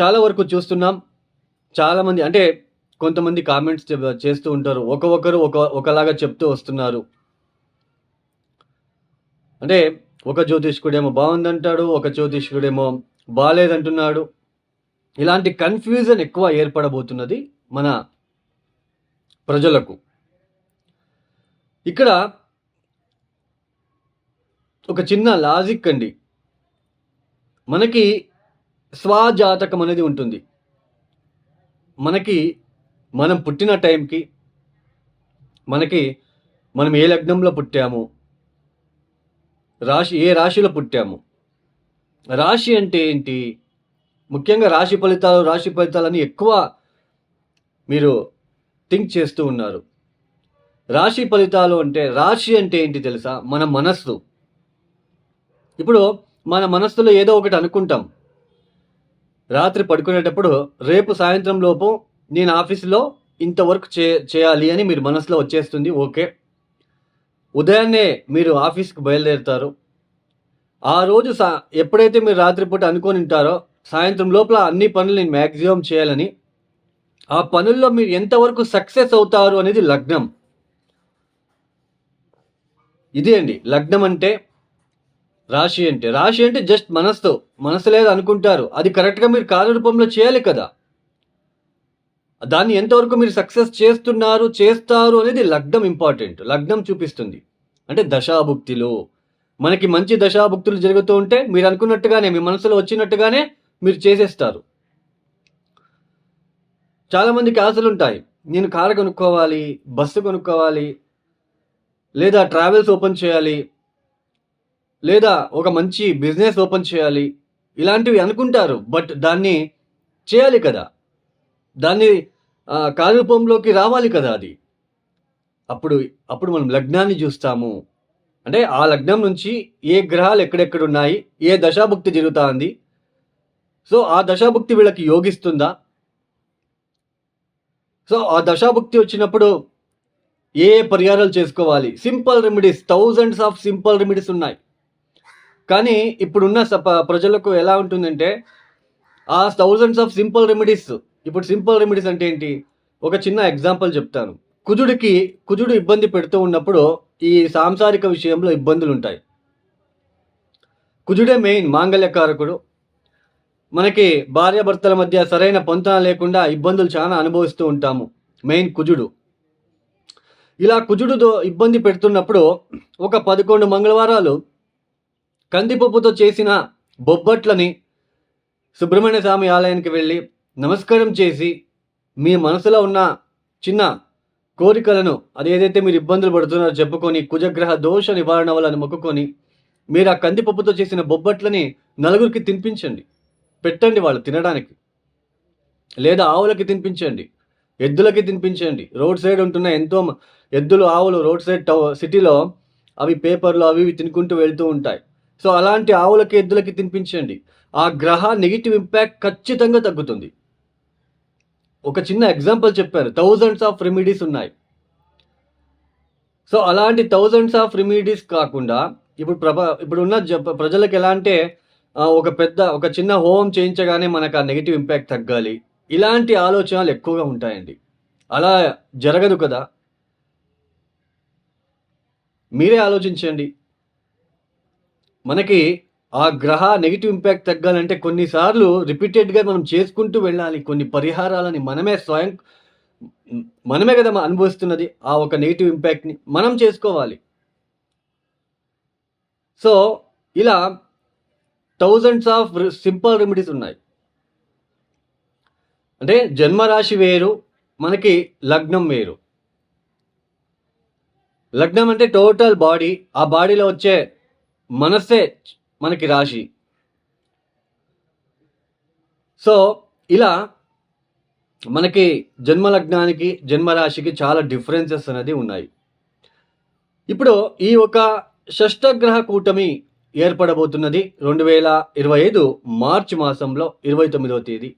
చాలా వరకు చూస్తున్నాం. చాలామంది అంటే కొంతమంది కామెంట్స్ చేస్తూ ఉంటారు. ఒక్కొక్కరు ఒక ఒకలాగా చెప్తూ వస్తున్నారు. అంటే ఒక జ్యోతిష్కుడేమో బాగుందంటాడు ఒక జ్యోతిష్కుడేమో బాగాలేదంటున్నాడు ఇలాంటి కన్ఫ్యూజన్ ఎక్కువ ఏర్పడబోతున్నది మన ప్రజలకు. ఇక్కడ ఒక చిన్న లాజిక్ అండి. మనకి స్వజాతకం అనేది ఉంటుంది. మనకి మనం పుట్టిన టైంకి మనకి మనం ఏ లగ్నంలో పుట్టాము రాశి ఏ రాశిలో పుట్టాము. రాశి అంటే ఏంటి? ముఖ్యంగా రాశి ఫలితాలు రాశి ఫలితాలని ఎక్కువ మీరు థింక్ చేస్తూ ఉన్నారు. రాశి ఫలితాలు అంటే రాశి అంటే ఏంటి తెలుసా? మన మనస్సు. ఇప్పుడు మన మనస్సులో ఏదో ఒకటి అనుకుంటాం. రాత్రి పడుకునేటప్పుడు రేపు సాయంత్రం లోపు నేను ఆఫీసులో ఇంతవరకు చే చేయాలి అని మీరు మనసులో వచ్చేస్తుంది ఓకే. ఉదయాన్నే మీరు ఆఫీస్కి బయలుదేరుతారు. ఆ రోజు సా ఎప్పుడైతే మీరు రాత్రిపూట అనుకొని ఉంటారో సాయంత్రం లోపల అన్ని పనులు నేను మ్యాక్సిమం చేయాలని ఆ పనుల్లో మీరు ఎంతవరకు సక్సెస్ అవుతారు అనేది లగ్నం. ఇదే అండి లగ్నం అంటే రాశి అంటే రాశి అంటే జస్ట్ మనస్సు మనసు లేదు అనుకుంటారు. అది కరెక్ట్గా మీరు కార్యరూపంలో చేయాలి కదా. దాన్ని ఎంతవరకు మీరు సక్సెస్ చేస్తున్నారు చేస్తారు అనేది లగ్నం ఇంపార్టెంట్ లగ్నం చూపిస్తుంది. అంటే దశాభుక్తిలో. మనకి మంచి దశాభుక్తులు జరుగుతూ ఉంటే మీరు అనుకున్నట్టుగానే మీ మనసులో వచ్చినట్టుగానే మీరు చేసేస్తారు. చాలామందికి ఆశలు ఉంటాయి. నేను కారు కొనుక్కోవాలి బస్సు కొనుక్కోవాలి లేదా ట్రావెల్స్ ఓపెన్ చేయాలి లేదా ఒక మంచి బిజినెస్ ఓపెన్ చేయాలి ఇలాంటివి అనుకుంటారు బట్ దాన్ని చేయాలి కదా. దాన్ని కార్యరూపంలోకి రావాలి కదా అది. అప్పుడు అప్పుడు మనం లగ్నాన్ని చూస్తాము. అంటే ఆ లగ్నం నుంచి ఏ గ్రహాలు ఎక్కడెక్కడ ఉన్నాయి ఏ దశాభుక్తి జరుగుతా ఉంది సో ఆ దశాభుక్తి వీళ్ళకి యోగిస్తుందా? సో ఆ దశాభుక్తి వచ్చినప్పుడు ఏ ఏ పరిహారాలు చేసుకోవాలి? Simple remedies thousands of simple remedies ఉన్నాయి. కానీ ఇప్పుడున్న సప- ప్రజలకు ఎలా ఉంటుందంటే ఆ థౌజండ్స్ ఆఫ్ సింపుల్ రెమెడీస్ ఇప్పుడు సింపుల్ రెమెడీస్ అంటే ఏంటి? ఒక చిన్న ఎగ్జాంపుల్ చెప్తాను. కుజుడికి కుజుడు ఇబ్బంది పెడుతూ ఉన్నప్పుడు ఈ సాంసారిక విషయంలో ఇబ్బందులు ఉంటాయి కుజుడే మెయిన్ మాంగళ్యకారకుడు. మనకి భార్యాభర్తల మధ్య సరైన పొంతన లేకుండా ఇబ్బందులు చాలా అనుభవిస్తూ ఉంటాము మెయిన్ కుజుడు. ఇలా కుజుడుతో ఇబ్బంది పెడుతున్నప్పుడు ఒక పదకొండు మంగళవారాలు కందిపప్పుతో చేసిన బొబ్బట్లని సుబ్రహ్మణ్య స్వామి ఆలయానికి వెళ్ళి నమస్కారం చేసి మీ మనసులో ఉన్న చిన్న కోరికలను అది ఏదైతే మీరు ఇబ్బందులు పడుతున్నారో చెప్పుకొని కుజగ్రహ దోష నివారణ వలన మొక్కుకొని మీరు ఆ కందిపప్పుతో చేసిన బొబ్బట్లని నలుగురికి తినిపించండి. పెట్టండి వాళ్ళు తినడానికి. లేదా ఆవులకి తినిపించండి. ఎద్దులకి తినిపించండి. రోడ్ సైడ్ ఉంటున్న ఎంతో ఎద్దులు ఆవులు రోడ్ సైడ్ టౌ సిటీలో అవి పేపర్లు అవి ఇవి తినుకుంటూ వెళ్తూ ఉంటాయి. సో అలాంటి ఆవులకి ఎద్దులకి తినిపించండి. ఆ గ్రహ నెగిటివ్ ఇంపాక్ట్ ఖచ్చితంగా తగ్గుతుంది. ఒక చిన్న ఎగ్జాంపుల్ చెప్పారు థౌజండ్స్ ఆఫ్ రెమెడీస్ ఉన్నాయి. సో అలాంటి థౌజండ్స్ ఆఫ్ రెమెడీస్ కాకుండా ఇప్పుడు ప్రభ ఇప్పుడున్న జ ప్రజలకు ఎలా అంటే ఒక పెద్ద ఒక చిన్న హోమం చేయించగానే మనకు ఆ నెగిటివ్ ఇంపాక్ట్ తగ్గాలి. ఇలాంటి ఆలోచనలు ఎక్కువగా ఉంటాయండి. అలా జరగదు కదా. మీరే ఆలోచించండి. మనకి ఆ గ్రహ నెగిటివ్ ఇంపాక్ట్ తగ్గాలంటే కొన్నిసార్లు రిపీటెడ్గా మనం చేసుకుంటూ వెళ్ళాలి. కొన్ని పరిహారాలని మనమే స్వయం మనమే కదా అనుభవిస్తున్నది. ఆ ఒక నెగిటివ్ ఇంపాక్ట్ని మనం చేసుకోవాలి. సో ఇలా థౌజండ్స్ ఆఫ్ సింపుల్ రెమెడీస్ ఉన్నాయి. అంటే జన్మరాశి వేరు మనకి లగ్నం వేరు. లగ్నం అంటే టోటల్ బాడీ ఆ బాడీలో వచ్చే మనస్సే మనకి రాశి. సో ఇలా మనకి జన్మలగ్నానికి జన్మరాశికి చాలా డిఫరెన్సెస్ అనేది ఉన్నాయి. ఇప్పుడు ఈ ఒక షష్టగ్రహ కూటమి ఏర్పడబోతున్నది రెండు వేల ఇరవై ఐదు మార్చి మాసంలో ఇరవై తొమ్మిదవ తేదీ.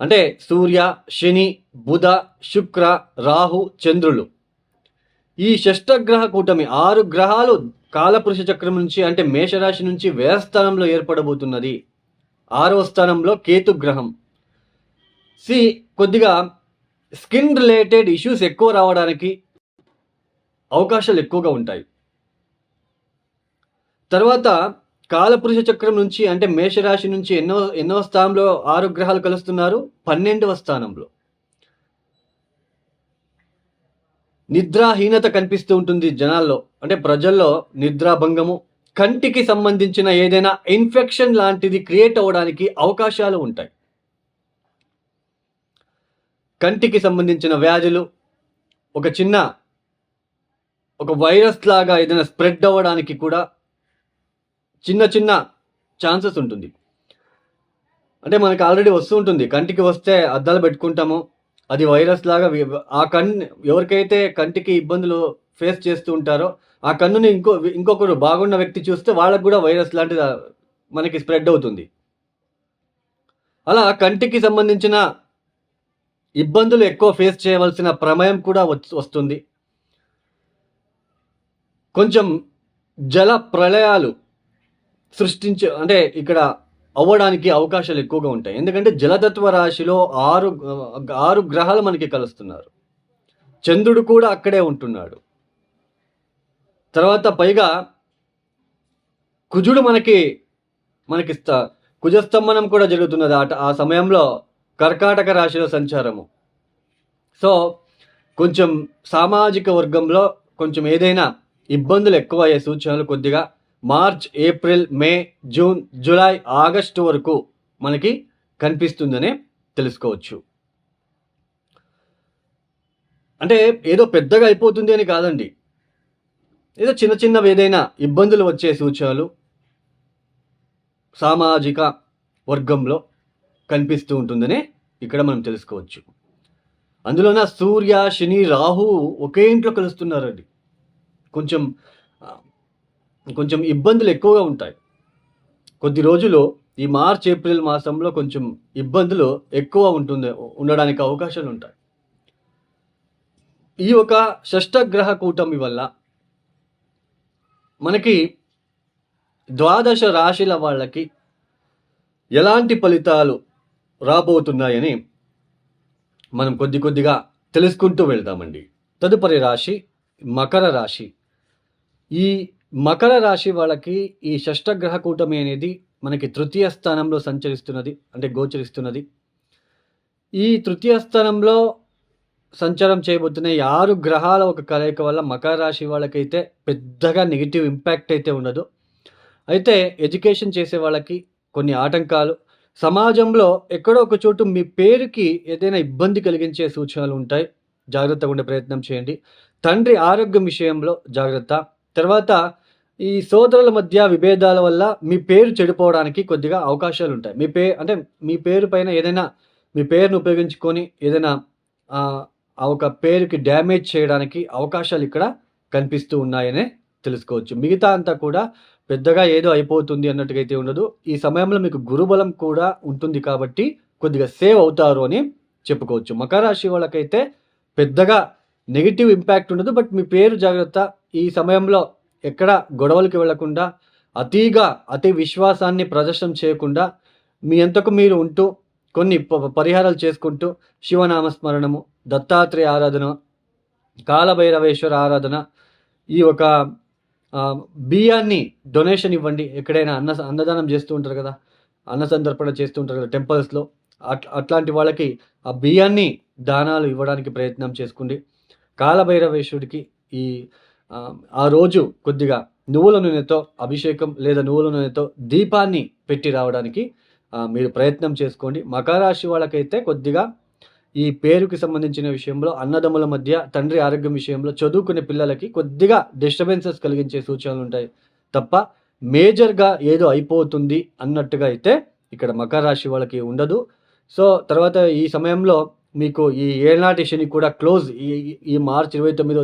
అంటే సూర్య శని బుధ శుక్ర రాహు చంద్రులు. ఈ షష్టగ్రహ కూటమి ఆరు గ్రహాలు కాలపురుష చక్రం నుంచి అంటే మేషరాశి నుంచి వేరస్థానంలో ఏర్పడబోతున్నది. ఆరవ స్థానంలో కేతు గ్రహం. సి కొద్దిగా స్కిన్ రిలేటెడ్ ఇష్యూస్ ఎక్కువ రావడానికి అవకాశాలు ఎక్కువగా ఉంటాయి. తర్వాత కాలపురుష చక్రం నుంచి అంటే మేషరాశి నుంచి ఎన్నో ఎన్నో స్థానంలో ఆరు గ్రహాలు కలుస్తున్నారు. పన్నెండవ స్థానంలో. నిద్రాహీనత కనిపిస్తూ ఉంటుంది జనాల్లో. అంటే ప్రజల్లో నిద్రాభంగము కంటికి సంబంధించిన ఏదైనా ఇన్ఫెక్షన్ లాంటిది క్రియేట్ అవ్వడానికి అవకాశాలు ఉంటాయి. కంటికి సంబంధించిన వ్యాధులు ఒక చిన్న ఒక వైరస్ లాగా ఏదైనా స్ప్రెడ్ అవ్వడానికి కూడా చిన్న చిన్న ఛాన్సెస్ ఉంటుంది. అంటే మనకు ఆల్రెడీ వస్తూ ఉంటుంది. కంటికి వస్తే అద్దాలు పెట్టుకుంటాము అది వైరస్ లాగా ఆ కన్ను ఎవరికైతే కంటికి ఇబ్బందులు ఫేస్ చేస్తూ ఉంటారో ఆ కన్నుని ఇంకో ఇంకొకరు బాగున్న వ్యక్తి చూస్తే వాళ్ళకు కూడా వైరస్ లాంటిది మనకి స్ప్రెడ్ అవుతుంది. అలా కంటికి సంబంధించిన ఇబ్బందులు ఎక్కువ ఫేస్ చేయవలసిన ప్రమేయం కూడా వస్తుంది. కొంచెం జల ప్రళయాలు సృష్టించే అంటే ఇక్కడ అవ్వడానికి అవకాశాలు ఎక్కువగా ఉంటాయి. ఎందుకంటే జలతత్వ రాశిలో ఆరు ఆరు గ్రహాలు మనకి కలుస్తున్నారు. చంద్రుడు కూడా అక్కడే ఉంటున్నాడు. తర్వాత పైగా కుజుడు మనకి మనకి కుజస్తంభనం కూడా జరుగుతున్నది ఆ ఆ సమయంలో కర్కాటక రాశిలో సంచారము. సో కొంచెం సామాజిక వర్గంలో కొంచెం ఏదైనా ఇబ్బందులు ఎక్కువ అయ్యే సూచనలు కొద్దిగా March April May June July August వరకు మనకి కనిపిస్తుందనే తెలుసుకోవచ్చు. అంటే ఏదో పెద్దగా అయిపోతుంది అని కాదండి. ఏదో చిన్న చిన్నవి ఏదైనా ఇబ్బందులు వచ్చే సూచనలు సామాజిక వర్గంలో కనిపిస్తూ ఉంటుందనే ఇక్కడ మనం తెలుసుకోవచ్చు. అందులోన సూర్య శని రాహు ఒకే ఇంట్లో కలుస్తున్నారండి. కొంచెం కొంచెం ఇబ్బందులు ఎక్కువగా ఉంటాయి. కొద్ది రోజులు ఈ మార్చ్ ఏప్రిల్ మాసంలో కొంచెం ఇబ్బందులు ఎక్కువ ఉంటుంది ఉండడానికి అవకాశాలు ఉంటాయి. ఈ ఒక షష్టగ్రహ కూటమి వల్ల మనకి ద్వాదశ రాశిల వాళ్ళకి ఎలాంటి ఫలితాలు రాబోతున్నాయని మనం కొద్ది కొద్దిగా తెలుసుకుంటూ వెళ్దామండి. తదుపరి రాశి మకర రాశి. ఈ మకర రాశి వాళ్ళకి ఈ షష్టగ్రహ కూటమి అనేది మనకి తృతీయ స్థానంలో సంచరిస్తున్నది అంటే గోచరిస్తున్నది. ఈ తృతీయ స్థానంలో సంచారం చేయబోతున్న ఈ ఆరు గ్రహాల ఒక కలయిక వల్ల మకర రాశి వాళ్ళకైతే పెద్దగా నెగిటివ్ ఇంపాక్ట్ అయితే ఉండదు. అయితే ఎడ్యుకేషన్ చేసే వాళ్ళకి కొన్ని ఆటంకాలు. సమాజంలో ఎక్కడో ఒక చోటు మీ పేరుకి ఏదైనా ఇబ్బంది కలిగించే సూచనలు ఉంటాయి. జాగ్రత్తగా ఉండే ప్రయత్నం చేయండి. తండ్రి ఆరోగ్యం విషయంలో జాగ్రత్త. తర్వాత ఈ సోదరుల మధ్య విభేదాల వల్ల మీ పేరు చెడిపోవడానికి కొద్దిగా అవకాశాలు ఉంటాయి. మీ పే అంటే మీ పేరు పైన ఏదైనా మీ పేరును ఉపయోగించుకొని ఏదైనా ఆ, ఒక పేరుకి డ్యామేజ్ చేయడానికి అవకాశాలు ఇక్కడ కనిపిస్తూ ఉన్నాయనే తెలుసుకోవచ్చు. మిగతా అంతా కూడా పెద్దగా ఏదో అయిపోతుంది అన్నట్టుగా అయితే ఉండదు. ఈ సమయంలో మీకు గురుబలం కూడా ఉంటుంది కాబట్టి కొద్దిగా సేవ్ అవుతారు అని చెప్పుకోవచ్చు. మకర రాశి వాళ్ళకైతే పెద్దగా నెగిటివ్ ఇంపాక్ట్ ఉండదు. బట్ మీ పేరు జాగ్రత్త ఈ సమయంలో ఎక్కడ గొడవలకి వెళ్ళకుండా అతిగా అతి విశ్వాసాన్ని ప్రదర్శన చేయకుండా మీ ఎంతకు మీరు ఉంటూ కొన్ని ప- పరిహారాలు చేసుకుంటూ శివనామస్మరణము దత్తాత్రేయ ఆరాధన కాలభైరవేశ్వర ఆరాధన ఈ ఒక బియ్యాన్ని డొనేషన్ ఇవ్వండి. ఎక్కడైనా అన్న అన్నదానం చేస్తూ ఉంటారు కదా అన్న సందర్పణ చేస్తూ ఉంటారు కదా టెంపుల్స్లో. అట్లాంటి వాళ్ళకి ఆ బియ్యాన్ని దానాలు ఇవ్వడానికి ప్రయత్నం చేసుకోండి. కాలభైరవేశ్వరుడికి ఈ ఆ, రోజు కొద్దిగా నువ్వుల నూనెతో అభిషేకం లేదా నువ్వుల నూనెతో దీపాన్ని పెట్టి రావడానికి మీరు ప్రయత్నం చేసుకోండి. మకర రాశి వాళ్ళకైతే కొద్దిగా ఈ పేరుకి సంబంధించిన విషయంలో అన్నదమ్ముల మధ్య తండ్రి ఆరోగ్యం విషయంలో చదువుకునే పిల్లలకి కొద్దిగా డిస్టర్బెన్సెస్ కలిగించే సూచనలు ఉంటాయి. తప్ప మేజర్గా ఏదో అయిపోతుంది అన్నట్టుగా అయితే ఇక్కడ మకర రాశి వాళ్ళకి ఉండదు. సో తర్వాత ఈ సమయంలో మీకు ఈ ఏనాటి శని కూడా క్లోజ్ ఈ ఈ మార్చ్ ఇరవై తొమ్మిదో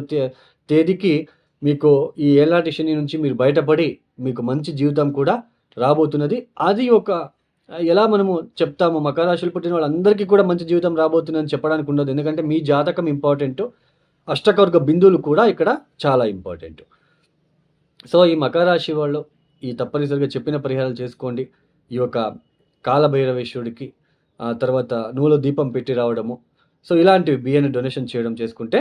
తేదీకి మీకు ఈ ఏళ్ళనాటి శని నుంచి మీరు బయటపడి మీకు మంచి జీవితం కూడా రాబోతున్నది. అది ఒక ఎలా మనము చెప్తాము? మకర రాశులు పుట్టిన వాళ్ళందరికీ కూడా మంచి జీవితం రాబోతుందని చెప్పడానికి ఉండదు. ఎందుకంటే మీ జాతకం ఇంపార్టెంట్ అష్టకవర్గ బిందువులు కూడా ఇక్కడ చాలా ఇంపార్టెంట్ సో ఈ మకర రాశి వాళ్ళు ఈ తప్పనిసరిగా చెప్పిన పరిహారాలు చేసుకోండి. ఈ యొక్క కాలభైరవేశ్వరుడికి ఆ తర్వాత నూలు దీపం పెట్టి రావడము. సో ఇలాంటివి బియ్యాన్ని డొనేషన్ చేయడం చేసుకుంటే